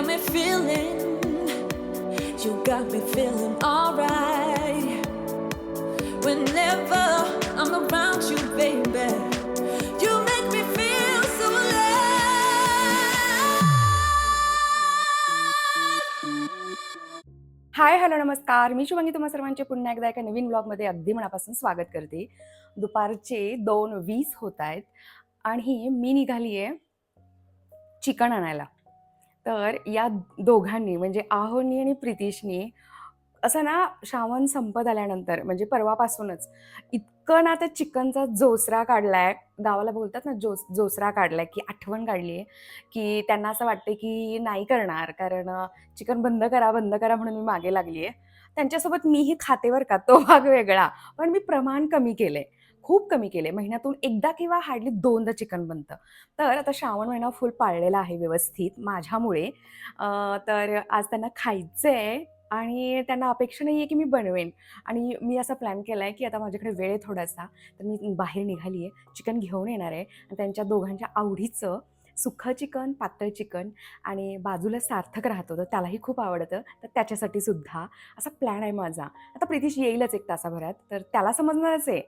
got me feeling. You got me feeling alright. Whenever I'm around you, baby, you make me feel so alive. Hi hello नमस्कार मी शुभांगी तुम्हा सर्वांचे पुन्हा एकदा एका नवीन ब्लॉगमध्ये अगदी मनापासून स्वागत करते दुपारचे दोन वीस होत आहेत आणि मी निघाली आहे चिकन आणायला तर या दोघांनी म्हणजे आहोनी आणि प्रितीशनी असं ना श्रावण संपत आल्यानंतर म्हणजे परवापासूनच इतकं ना त्या चिकनचा जोसरा काढलाय गावाला बोलतात ना जोस जोसरा काढलाय की आठवण काढली आहे की त्यांना असं वाटते की नाही करणार कारण चिकन बंद करा बंद करा म्हणून मी मागे लागली आहे त्यांच्यासोबत मीही खाते का तो भाग वेगळा पण मी प्रमाण कमी केलंय. खूप कमी केले महिन्यातून एकदा किंवा हार्डली दोनदा चिकन बनतं. तर आता श्रावण महिना फुल पाळलेला आहे व्यवस्थित माझ्यामुळे. तर आज त्यांना खायचं आहे आणि त्यांना अपेक्षा नाही आहे की मी बनवेन. आणि मी असा प्लॅन केला आहे की आता माझ्याकडे वेळ आहे थोडासा तर मी बाहेर निघाली आहे चिकन घेऊन येणार आहे. आणि त्यांच्या दोघांच्या आवडीचं सुखं चिकन पातळ चिकन आणि बाजूला सार्थक राहतो. तर त्यालाही खूप आवडतं. तर त्याच्यासाठी सुद्धा असा प्लॅन आहे माझा. आता प्रितीश येईलच एक तासाभरात. तर त्याला समजणारच आहे.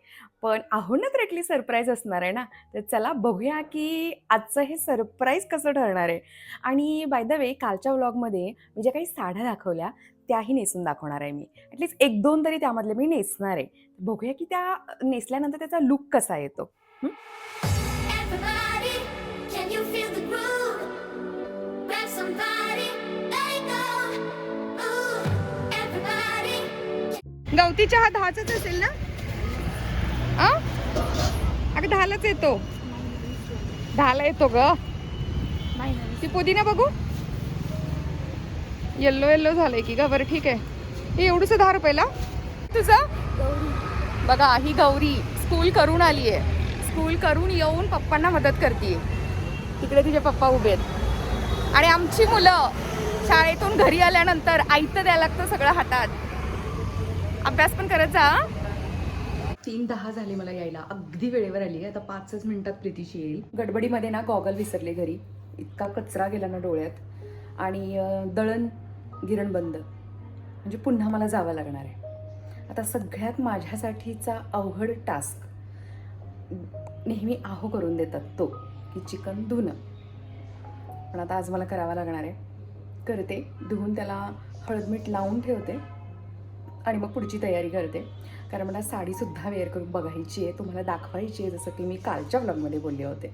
पण आहो रेटली सरप्राईज असणार आहे ना? तर चला बघूया की आजचं हे सरप्राईज कसं ठरणार आहे. आणि बाय द वे कालच्या व्लॉगमध्ये मी ज्या काही साड्या दाखवल्या त्याही नेसून दाखवणार आहे मी. ॲटलीस्ट एक दोन तरी त्यामधले मी नेसणार आहे. बघूया की त्या नेसल्यानंतर त्याचा लुक कसा येतो. गवती चहा दहाचाच असेल ना? आ? अगं दहालाच येतो. दहाला येतो ग. ती पुदिना बघू. येल्लो येल्लो झालंय की ग. बरं ठीक आहे. हे एवढंच दहा रुपयाला? तुझं? बघा ही गौरी स्कूल करून आली आहे. स्कूल करून येऊन पप्पांना मदत करते तिकडे तिचे पप्पा उभे आहेत. आणि आमची मुलं शाळेतून घरी आल्यानंतर आयतं द्यायला लागतं सगळं हातात. अभ्यास पण करत जा तीन दहा झाले मला यायला. अगदी वेळेवर आली आता पाचच मिनिटात प्रीतीशी येईल. गडबडीमध्ये ना गॉगल विसरले घरी. इतका कचरा गेला ना डोळ्यात. आणि दळण गिरण बंद. म्हणजे पुन्हा मला जावं लागणार आहे. आता सगळ्यात माझ्यासाठीचा अवघड टास्क नेहमी आहो करून देतात तो की चिकन धुणं. पण आता आज मला करावा लागणार आहे. करते. धुवून त्याला हळद मीठ लावून ठेवते. आणि मग पुढची तयारी करते. कारण मला साडीसुद्धा वेअर करून बघायची आहे तुम्हाला दाखवायची आहे जसं की मी कालच्या ब्लॉगमध्ये बोलले होते.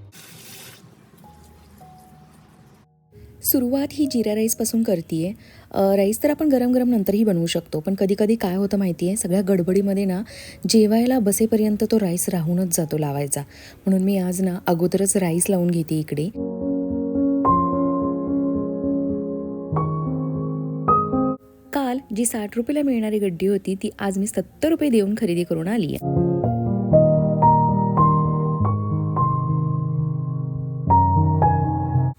सुरुवात ही जिरा राईसपासून करते आहे राईस तर आपण गरम गरम नंतरही बनवू शकतो पण कधी कधी काय होतं माहिती आहे सगळ्या गडबडीमध्ये ना जेवायला बसेपर्यंत तो राईस राहूनच जातो लावायचा. म्हणून मी आज ना अगोदरच राईस लावून घेते इकडे. काल जी साठ रुपयाला मिळणारी गड्डी होती ती आज मी सत्तर रुपये देऊन खरेदी करून आली आहे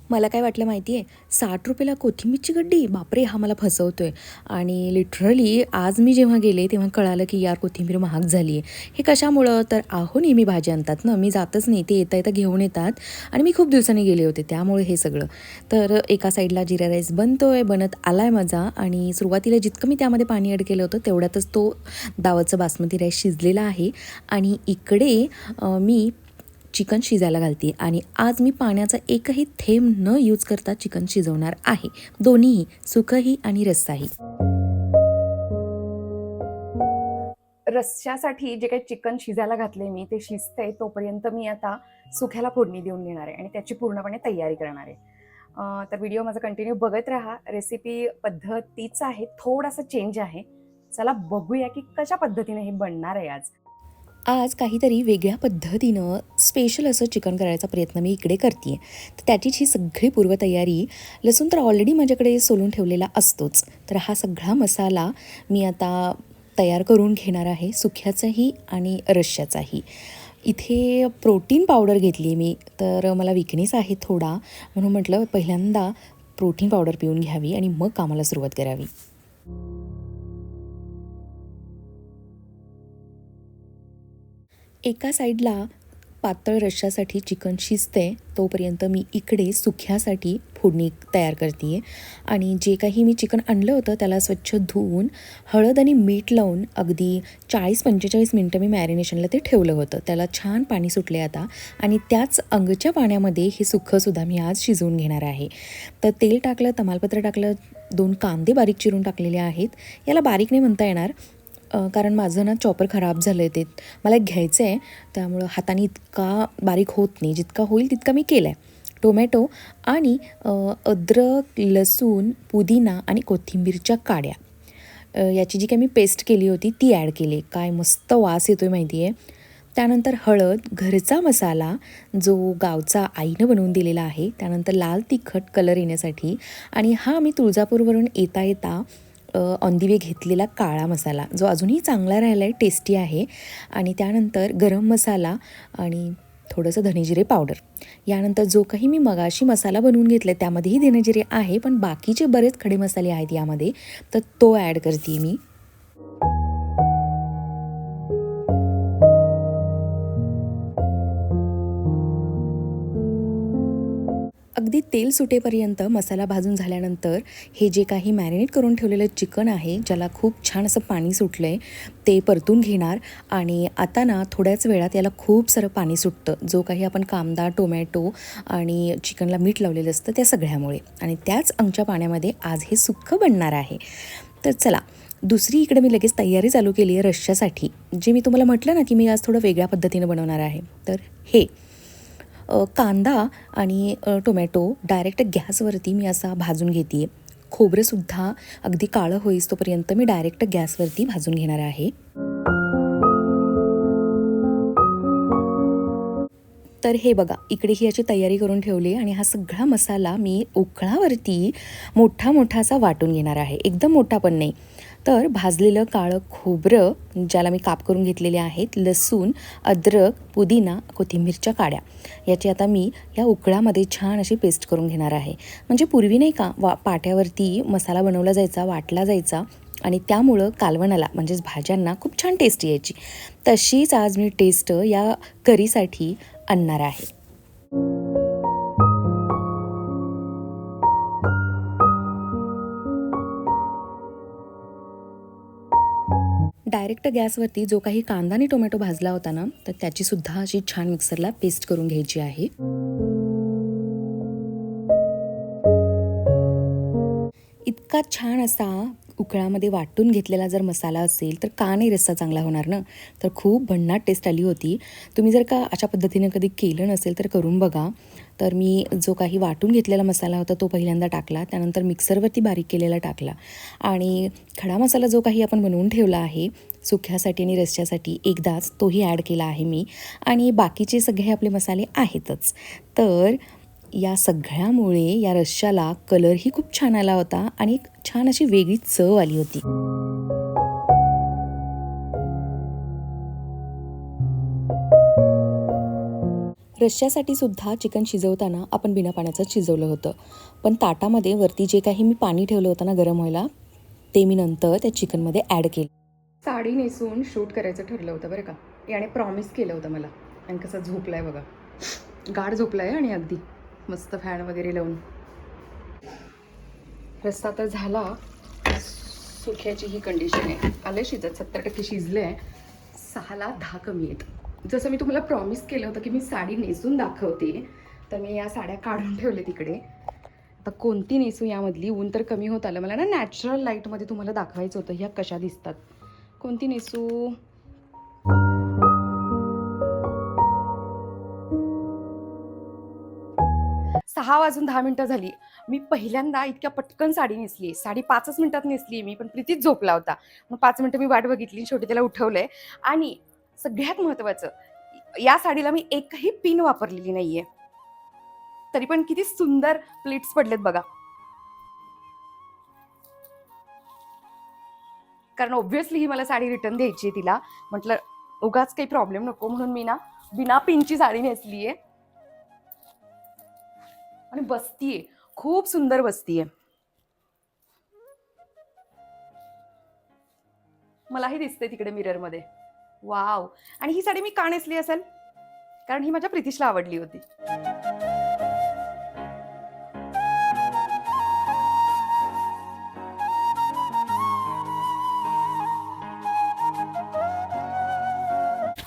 मला काय वाटलं माहिती आहे साठ रुपयाला कोथिंबीरची गड्डी? बापरे हा मला फसवतो आहे आणि लिटरली आज मी जेव्हा गेले तेव्हा कळालं की यार कोथिंबीर महाग झाली आहे हे कशामुळं? तर आहो नेहमी भाजी आणतात ना. मी जातच नाही. ते येता येता घेऊन येतात. आणि मी खूप दिवसांनी गेले होते. त्यामुळे हे सगळं. तर एका साईडला जिरा राईस बनतो आहे बनत आला आहे माझा. आणि सुरुवातीला जितकं मी त्यामध्ये पाणी ॲड केलं होतं तेवढ्यातच तो दावाचं बासमती राईस शिजलेला आहे. आणि इकडे मी चिकन शिजायला घालते. आणि आज मी पाण्याचा एकही थेंब न यूज करता चिकन शिजवणार आहे. दोन्हीही सुखही आणि रस्साही. रस्स्यासाठी जे काही चिकन शिजायला घातले मी ते शिजते तोपर्यंत मी आता सुख्याला फोडणी देऊन घेणार आहे आणि त्याची पूर्णपणे तयारी करणार आहे. तर व्हिडिओ माझा कंटिन्यू बघत राहा. रेसिपी पद्धत तीच आहे थोडासा चेंज आहे. चला बघूया की कशा पद्धतीने हे बनणार आहे आज. आज काहीतरी वेगळ्या पद्धतीनं स्पेशल असं चिकन करायचा प्रयत्न मी इकडे करते तर त्याचीच ही सगळी पूर्वतयारी लसूण तर ऑलरेडी माझ्याकडे सोलून ठेवलेला असतोच. तर हा सगळा मसाला मी आता तयार करून घेणार आहे सुख्याचाही आणि रश्श्याचाही. इथे प्रोटीन पावडर घेतली आहे मी तर मला विकनेस आहे थोडा. म्हणून म्हटलं पहिल्यांदा प्रोटीन पावडर पिऊन घ्यावी आणि मग कामाला सुरुवात करावी. एका साईडला पातळ रश्श्यासाठी चिकन शिजते तोपर्यंत मी इकडे सुख्यासाठी फोडणी तयार करते आणि जे काही मी चिकन आणलं होतं त्याला स्वच्छ धुवून हळद आणि मीठ लावून अगदी चाळीस पंचेचाळीस मिनटं मी मॅरिनेशनला ते ठेवलं होतं. त्याला छान पाणी सुटले आता. आणि त्याच अंगच्या पाण्यामध्ये हे सुखंसुद्धा मी आज शिजवून घेणार आहे. तर तेल टाकलं तमालपत्र टाकलं दोन कांदे बारीक चिरून टाकलेले आहेत. याला बारीक नाही म्हणता येणार. कारण माझं ना चॉपर खराब झालं आहे ते. मला घ्यायचं आहे त्यामुळं हाताने इतका बारीक होत नाही. जितका होईल तितका मी केला आहे टोमॅटो आणि अद्रक लसूण पुदिना आणि कोथिंबीरच्या काड्या. याची जी काही मी पेस्ट केली होती ती ॲड केली. काय मस्त वास येतो आहे माहिती आहे त्यानंतर हळद घरचा मसाला जो गावचा आईनं बनवून दिलेला आहे. त्यानंतर लाल तिखट कलर येण्यासाठी. आणि हा मी तुळजापूरवरून येता येता ऑन दी वे घेतलेला काळा मसाला जो अजूनही चांगला राहिला आहे टेस्टी आहे. आणि त्यानंतर गरम मसाला आणि थोडंसं धनेजिरे पावडर यानंतर जो काही मी मगाशी मसाला बनवून घेतला आहे त्यामध्येही धनेजिरे आहे पण बाकीचे बरेच खडे मसाले आहेत यामध्ये. तर तो ॲड करते मी. तेल सुटेपर्यंत मसाला भाजून झाल्यानंतर हे जे काही मॅरिनेट करून ठेवलेलं चिकन आहे ज्याला खूप छान असं पाणी सुटलं आहे ते परतून घेणार. आणि आता ना थोड्याच वेळात याला खूप सारं पाणी सुटतं. जो काही आपण कांदा टोमॅटो आणि चिकनला मीठ लावलेलं असतं त्या सगळ्यामुळे. आणि त्याच अंगच्या पाण्यामध्ये आज हे सुक्कं बनणार आहे. तर चला दुसरी इकडे मी लगेच तयारी चालू केली आहे रश्श्यासाठी जे मी तुम्हाला म्हटलं ना की मी आज थोडं वेगळ्या पद्धतीनं बनवणार आहे. तर हे कांदा आणि टोमॅटो डायरेक्ट गॅसवरती मी असा भाजून घेते आहे खोबरंसुद्धा अगदी काळं होईस तोपर्यंत मी डायरेक्ट गॅसवरती भाजून घेणार आहे. तर हे बघा इकडे ही याची तयारी करून ठेवली आणि हा सगळा मसाला मी उकळावरती मोठा मोठा असा वाटून घेणार आहे. एकदम मोठा पण नाही. तर भाजलेलं काळं खोबरं ज्याला मी काप करून घेतलेले आहेत लसूण अद्रक पुदिना कोथिंबीरच्या काड्या याची आता मी या उकळामध्ये छान अशी पेस्ट करून घेणार आहे. म्हणजे पूर्वी नाही का वा पाट्यावरती मसाला बनवला जायचा वाटला जायचा आणि त्यामुळं कालवणाला म्हणजेच भाज्यांना खूप छान टेस्ट यायची. तशीच आज मी टेस्ट या करीसाठी आणणार आहे. डायरेक्ट गॅसवरती जो काही कांदा आणि टोमॅटो भाजला होता ना तर त्याची सुद्धा अशी छान मिक्सरला पेस्ट करून घ्यायची आहे. इतका छान असा उकळामध्ये वाटून घेतलेला जर मसाला असेल तर का नाही रस्सा चांगला होणार ना? तर खूप भन्नाट टेस्ट आली होती. तुम्ही जर का अशा पद्धतीनं कधी केलं नसेल तर करून बघा. तर मी जो काही वाटून घेतलेला मसाला होता तो पहिल्यांदा टाकला. त्यानंतर मिक्सरवरती बारीक केलेला टाकला. आणि खडा मसाला जो काही आपण बनवून ठेवला आहे सुख्यासाठी आणि रस्स्यासाठी एकदाच तोही ॲड केला आहे मी. आणि बाकीचे सगळे आपले मसाले आहेतच. तर या सगळ्यामुळे या रश्श्याला कलरही खूप छान आला होता आणि एक छान अशी वेगळी चव आली होती. रश्श्यासाठी सुद्धा चिकन शिजवताना आपण बिना पाण्याचं शिजवलं होतं. पण ताटामध्ये वरती जे काही मी पाणी ठेवलं होतं ना गरम व्हायला ते मी नंतर त्या चिकनमध्ये ॲड केलं. साडी नेसून शूट करायचं ठरलं होतं बरं का. याने प्रॉमिस केलं होतं मला. आणि कसं झोपलाय बघा. गाढ झोपलाय आणि अगदी. मस्त फॅन वगैरे लावून. रस्ता तर झाला. सुख्याची ही कंडिशन आहे. आलं शिजत. सत्तर टक्के शिजले आहे सहाला दहा कमी आहेत. जसं मी तुम्हाला प्रॉमिस केलं होतं की मी साडी नेसून दाखवते तर मी या साड्या काढून ठेवले तिकडे. आता कोणती नेसू यामधली? ऊन तर कमी होत आलं. मला ना नॅचरल लाईटमध्ये तुम्हाला दाखवायचं होतं. ह्या कशा दिसतात? कोणती नेसू? सहा वाजून दहा मिनिटं झाली. मी पहिल्यांदा इतक्या पटकन साडी नेसली. साडी पाचच मिनिटात नेसली. मी पण प्रीतीच झोपला होता. मग पाच मिनिटं मी वाट बघितली शेवटी त्याला उठवलंय. आणि सगळ्यात महत्त्वाचं या साडीला मी एकही पिन वापरलेली नाहीये. तरी पण किती सुंदर प्लेट्स पडलेत बघा. कारण ऑब्व्हियसली ही मला साडी रिटर्न द्यायची आहे तिला. म्हटलं उगाच काही प्रॉब्लेम नको म्हणून मी ना बिना पिनची साडी नेसली आहे आणि बसतीये खूप सुंदर बसतीये मलाही दिसते तिकडे मिररमध्ये वाव आणि ही साडी मी का नेसली असेल? कारण ही माझ्या प्रितिशला आवडली होती.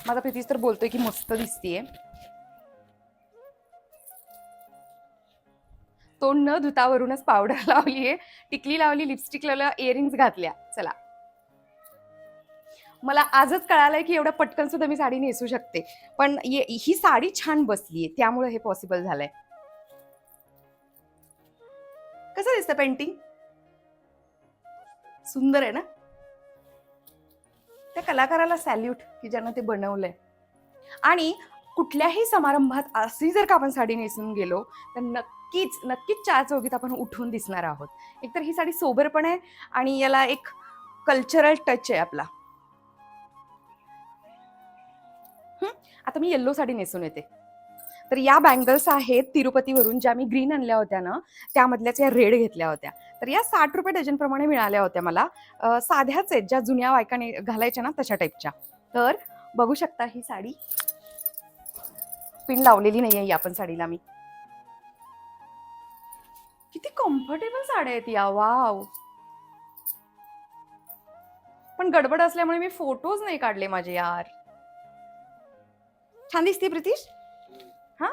माझा प्रितीश तर बोलतोय की मस्त दिसतीये. तोंड न धुतावरूनच पावडर लावलीये. टिकली लावली लिपस्टिक लावल्या इयरिंग्स घातल्या. चला. मला आजच कळालंय की एवढं पटकन सुद्धा मी साडी नेसू शकते. पण ही साडी छान बसलीये. त्यामुळे हे पॉसिबल झालंय. कसं दिसतं पेंटिंग सुंदर आहे ना? त्या कलाकाराला सॅल्यूट की ज्यानं ते बनवलंय. आणि कुठल्याही समारंभात अशी जर का आपण साडी नेसून गेलो तर नक्कीच नक्कीच चार चौघीत आपण उठून दिसणार आहोत. एकतर ही साडी सोबर पण आहे आणि याला एक कल्चरल टच आहे आपला. आता मी येल्लो साडी नेसून येते. तर या बँगल्स आहेत तिरुपतीवरून ज्या मी ग्रीन आणल्या होत्या ना त्यामधल्याच या रेड घेतल्या होत्या. तर या साठ रुपये डझनप्रमाणे मिळाल्या होत्या मला. साध्याच आहेत ज्या जुन्या बायकाने घालायच्या ना तशा टाईपच्या तर बघू शकता ही साडी. पिन लावलेली नाही आहे या पण साडीला मी. किती कम्फर्टेबल साड्या आहेत या वाव पण गडबड असल्यामुळे मी फोटोज नाही काढले माझे यार. छान दिसते प्रितीश. हा?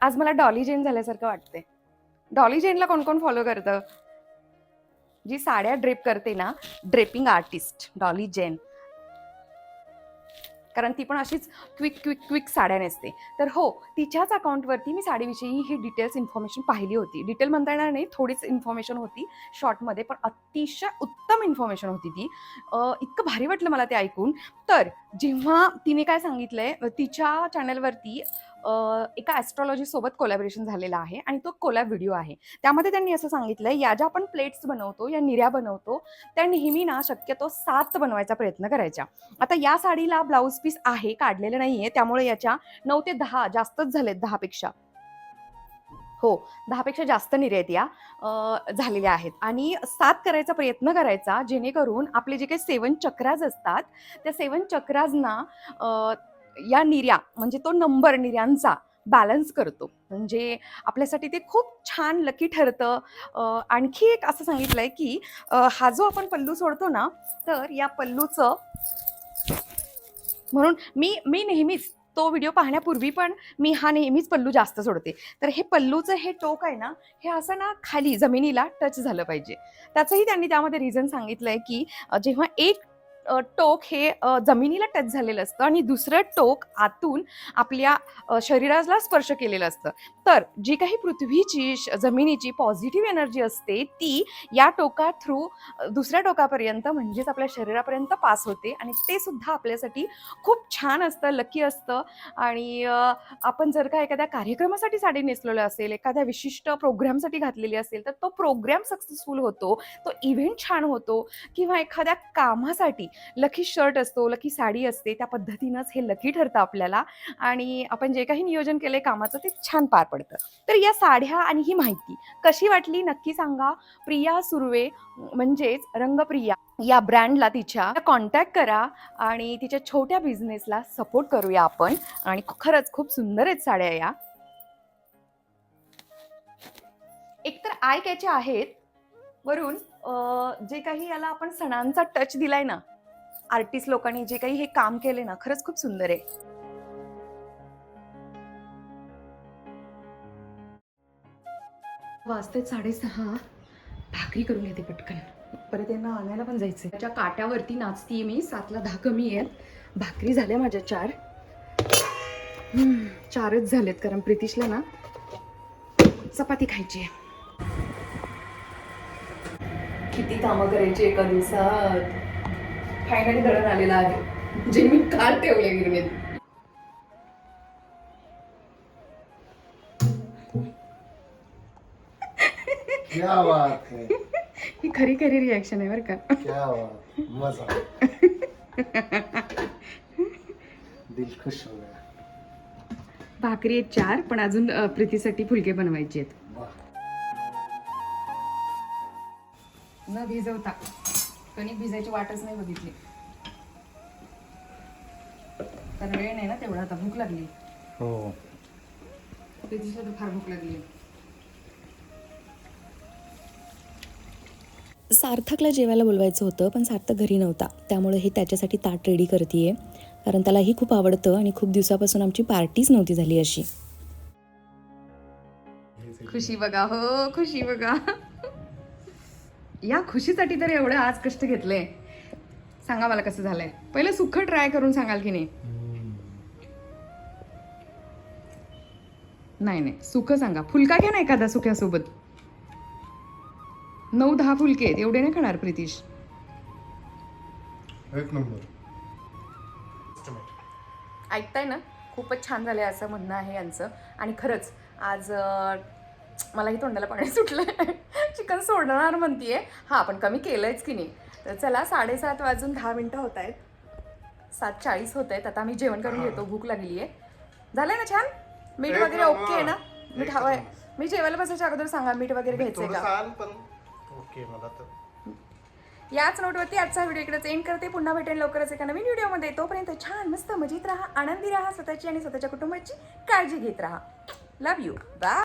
आज मला डॉली जेन झाल्यासारखं वाटते डॉली जेनला कोण कोण फॉलो करतं? जी साड्या ड्रेप करते ना ड्रेपिंग आर्टिस्ट डॉली जेन कारण ती पण अशीच क्विक क्विक क्विक साड्या नेसते. तर हो तिच्याच अकाउंटवरती मी साडीविषयी ही डिटेल्स इन्फॉर्मेशन पाहिली होती. डिटेल म्हणता येणार नाही थोडीच इन्फॉर्मेशन होती शॉर्टमध्ये पण अतिशय उत्तम इन्फॉर्मेशन होती ती. इतकं भारी वाटलं मला ते ऐकून. तर जेव्हा तिने काय सांगितलं आहे तिच्या चॅनलवरती एका ॲस्ट्रॉलॉजी सोबत कोलॅबरेशन झालेलं आहे आणि तो कोलॅब व्हिडिओ आहे. त्यामध्ये त्यांनी असं सांगितलं या ज्या आपण प्लेट्स बनवतो या निर्या बनवतो त्या नेहमी ना शक्यतो सात बनवायचा प्रयत्न करायच्या. आता या साडीला ब्लाऊज पीस आहे काढलेलं नाही आहे त्यामुळे याच्या नऊ ते दहा जास्तच झालेत दहापेक्षा हो दहापेक्षा जास्त निर्यात या झालेल्या आहेत. आणि सात करायचा प्रयत्न करायचा जेणेकरून आपले जे काही सेवन चक्राज असतात त्या सेवन चक्राजना या निर्या म्हणजे तो नंबर निर्यांचा बॅलन्स करतो. म्हणजे आपल्यासाठी ते खूप छान लकी ठरतं. आणखी एक असं सांगितलंय की हा जो आपण पल्लू सोडतो ना तर या पल्लूचं म्हणून मी मी नेहमीच तो व्हिडिओ पाहण्यापूर्वी पण मी हा नेहमीच पल्लू जास्त सोडते. तर हे पल्लूचं हे टोक आहे ना हे असं ना खाली जमिनीला टच झालं पाहिजे. त्याचंही त्यांनी त्यामध्ये रिझन आहे की जेव्हा एक टोक हे जमिनीला टच झालेलं असतं आणि दुसरं टोक आतून आपल्या शरीराला स्पर्श केलेलं असतं. तर जी काही पृथ्वीची श- जमिनीची पॉझिटिव्ह एनर्जी असते ती या टोका थ्रू दुसऱ्या टोकापर्यंत म्हणजेच आपल्या शरीरापर्यंत पास होते. आणि ते सुद्धा आपल्यासाठी खूप छान असतं लकी असतं. आणि आपण जर का एखाद्या कार्यक्रमासाठी साडी नेसलेलं असेल एखाद्या विशिष्ट प्रोग्रामसाठी घातलेली असेल तर तो प्रोग्राम सक्सेसफुल होतो तो इव्हेंट छान होतो. किंवा एखाद्या कामासाठी लकी शर्ट असतो लकी साडी असते त्या पद्धतीनंच हे लकी ठरतं आपल्याला. आणि आपण जे काही नियोजन केलंय कामाचं ते छान पार पडतं. तर या साड्या आणि ही माहिती कशी वाटली नक्की सांगा. प्रिया सुर्वे म्हणजेच रंगप्रिया या ब्रँडला तिच्या कॉन्टॅक्ट करा आणि तिच्या छोट्या बिझनेसला सपोर्ट करूया आपण. आणि खरंच खूप सुंदर आहेत साड्या या. एकतर आय कॅच्या आहेत. वरून जे काही याला आपण सणांचा टच दिलाय ना आर्टिस्ट लोकांनी जे काही हे काम केले ना खरंच खूप सुंदर आहे. वाजते साडेसहा भाकरी करून येते पटकन. परत यांना आणायला पण जायचं त्याच्या काट्यावरती नाचतीये मी सातला दहा कमी आहेत. भाकरी झाल्या माझ्या चार. हम्म, चारच झालेत कारण प्रितिशला ना चपाती खायची आहे. किती कामं करायची एका दिवसात. फायनली दळण आलेलं आहे. जे मी काल ठेवले गिरणीत क्या बात है। ही खरी खरी रिॲक्शन आहे बरं का. क्या बात मजा दिल खुश हो गया. भाकरी आहेत चार पण अजून अ, प्रीतीसाठी फुलके बनवायचे आहेत. वाह. न भिजवता. कणिक भिजायची वाटच नाही बघितली. तर वेळ नाही ना तेवढा आता भूक लागली. हो. प्रितीशला तर फार भूक लागली. सार्थकला जेवायला बोलवायचं होतं पण सार्थक घरी नव्हता. त्यामुळे हे त्याच्यासाठी ताट रेडी करते कारण त्यालाही खूप आवडतं आणि खूप दिवसापासून आमची पार्टीच नव्हती झाली अशी. खुशी बघा हो खुशी बघा. या खुशीसाठी तर एवढं आज कष्ट घेतले. सांगा मला कसं झालंय? पहिले सुख ट्राय करून सांगाल की नाही? नाही नाही. सुख सांगा. फुलका घ्या ना एखादा सुक्यासोबत नऊ दहा फुलके आहेत. एवढे नाही खाणार प्रितीश. एक नंबर. ऐकताय ना? खूपच छान झाले असं म्हणणं आहे यांचं. आणि खरंच आज अं, मलाही तोंडाला पाणी सुटलं चिकन सोडणार म्हणतीये. हां पण कमी केलंयच की नाही. तर चला साडेसात वाजून दहा मिनटं होत आहेत. सात चाळीस होत आहेत. आता आम्ही जेवण करून घेतो. भूक लागली आहे झालंय ना छान? मीठ एक वगैरे. ओके आहे ना? मीठ एक हवं आहे. मी जेवायला बसायच्या अगोदर सांगा मीठ वगैरे घ्यायचंय का? पण ओके मला तर याच नोटवरती आजचा व्हिडिओ इकडेच एंड करते. पुन्हा भेटेन लवकरच एका नवीन व्हिडिओमध्ये. तोपर्यंत छान मस्त मजेत राहा आनंदी राहा स्वतःची आणि स्वतःच्या कुटुंबाची काळजी घेत राहा. लव यू बाय